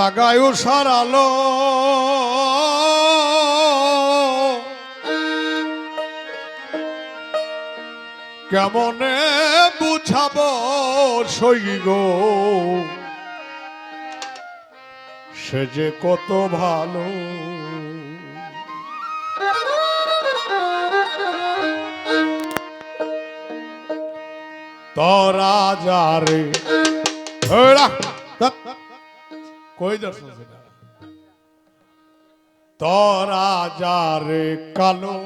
জাগায়ু সারালো। কেমনে বুঝাবো সই গো? সে যে কত ভালো। তরা যারে কই সেটা? তরা যারে কালো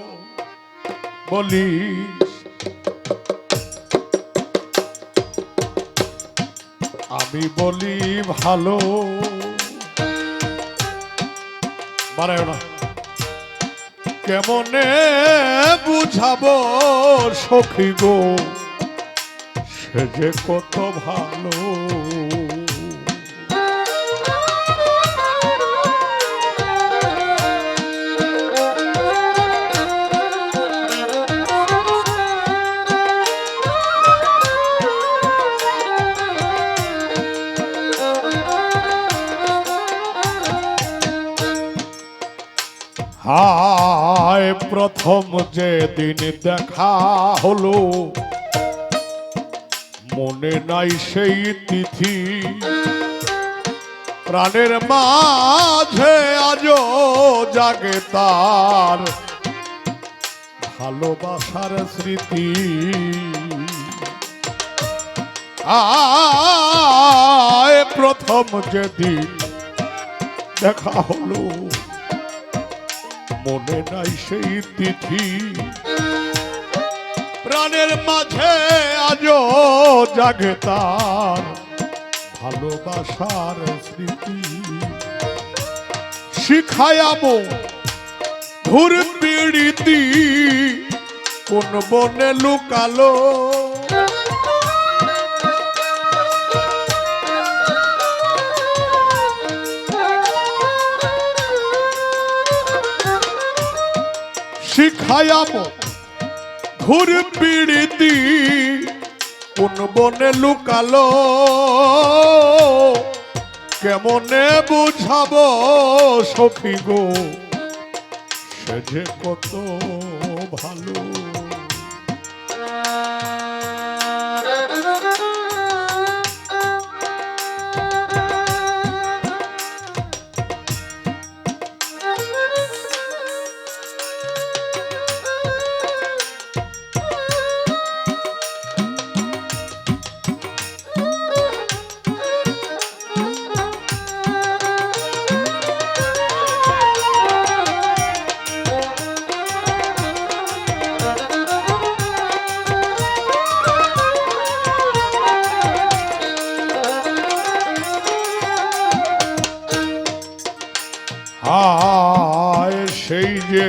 বলিস, আমি বলি ভালো। মানে না কেমনে বুঝাবো সখী গো, সে যে কত ভালো। প্রথম যে দিন দেখা হলো, মনে নাই সেই তিথি। প্রাণের মাঝে আজও জাগে তার ভালোবাসার স্মৃতি। আয় প্রথম যেদিন দেখা হলো মনে নাই সেই তিথি। প্রাণের মাঝে আজও জাগে তার ভালোবাসার স্মৃতি। শিখায়ামো ধুর পিড়িতি, কোন বনে লুকালো শিখায়ামো। ঘুর পিড়িতি কোন বনে লুকালো কেমনে বুঝাবো সখী গো? সে যে কত ভালো।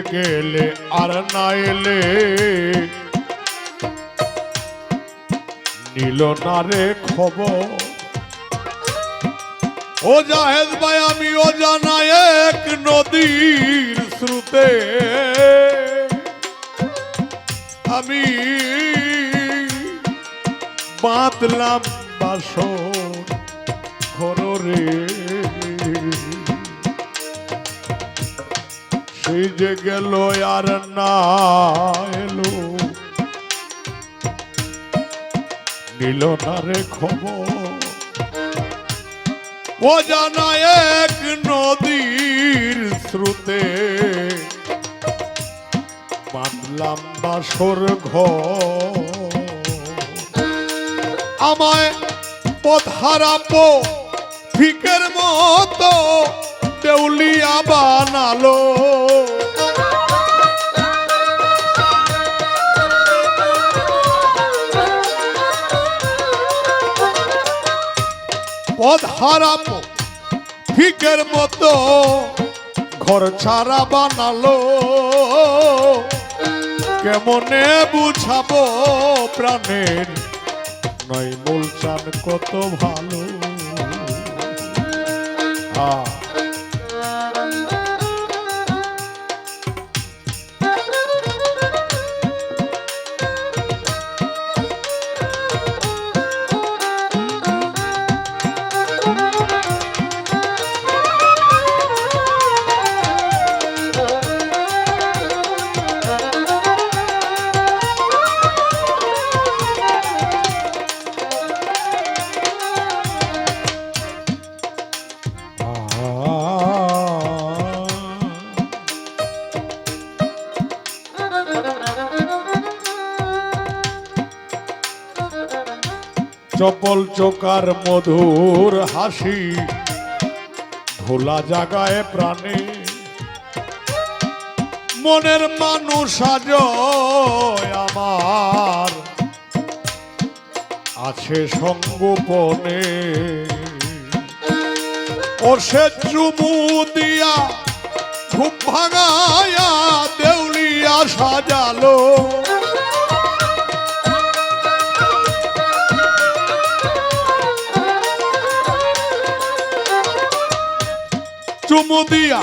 গেলে আর না এলে। নিল না রে খবর। ও জাহেদ ভাই, আমি ও জানাই এক নদীর স্রোতে। আমি বাঁধলাম বাসর ঘর যে গেল আর না এলো। নিল না রে খবর। ও জানা এক নদীর স্রোতে বাঁধলাম বাসর ঘর। আমায় পধারাপো ফিকের মতো দেউলিয়া বানালো পধারাপো ফিকের মতো ঘর ছাড়া বানালো। কেমনে বুঝাবো প্রাণের? নয় মূল চান কত ভালো। আহ চপল চোকার মধুর হাসি। ভোলা জাগায় প্রাণে। মনের মানুষ আজ আমার। আছে সঙ্গোপনে। ও সে চুমু দিয়া ঘুম ভাঙায়া দেউলিয়া সাজালো। চুমু দিয়া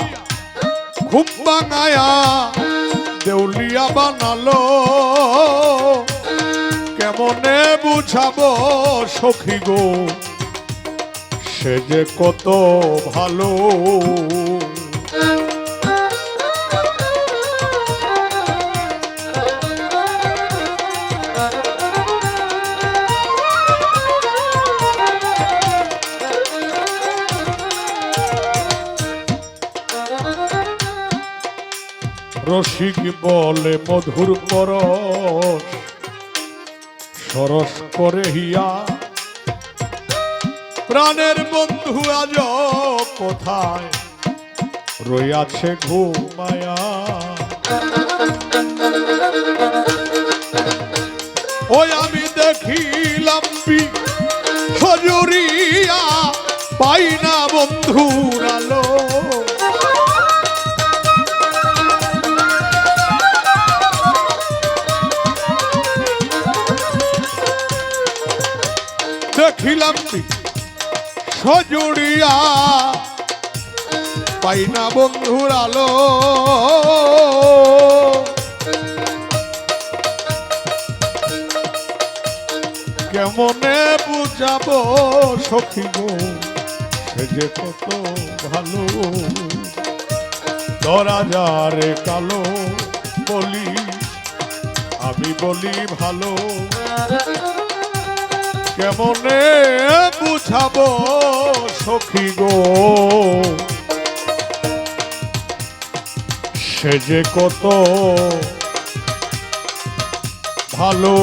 ঘুম ভাঙায়া দেউলিয়া বানালো। কেমনে বুঝাবো সখী গো? সে যে কত ভালো। রসিক বলে মধুর পরশ। সরস করে হিয়া। প্রাণের বন্ধু আজ কোথায়? রইয়াছে ঘুমায়া। ওই আমি দেখিলাম বি সজুরিয়া, পাই না বন্ধুর আলো। দেখিলাম সজুড়িয়া পাই না বন্ধুর আলো। কেমনে বুঝাবো সখী গো, সে যে কত ভালো। ধরা যারে কালো বলি, আমি বলি ভালো। কেমনে বুঝাবো সখী গো? সে যে কত ভালো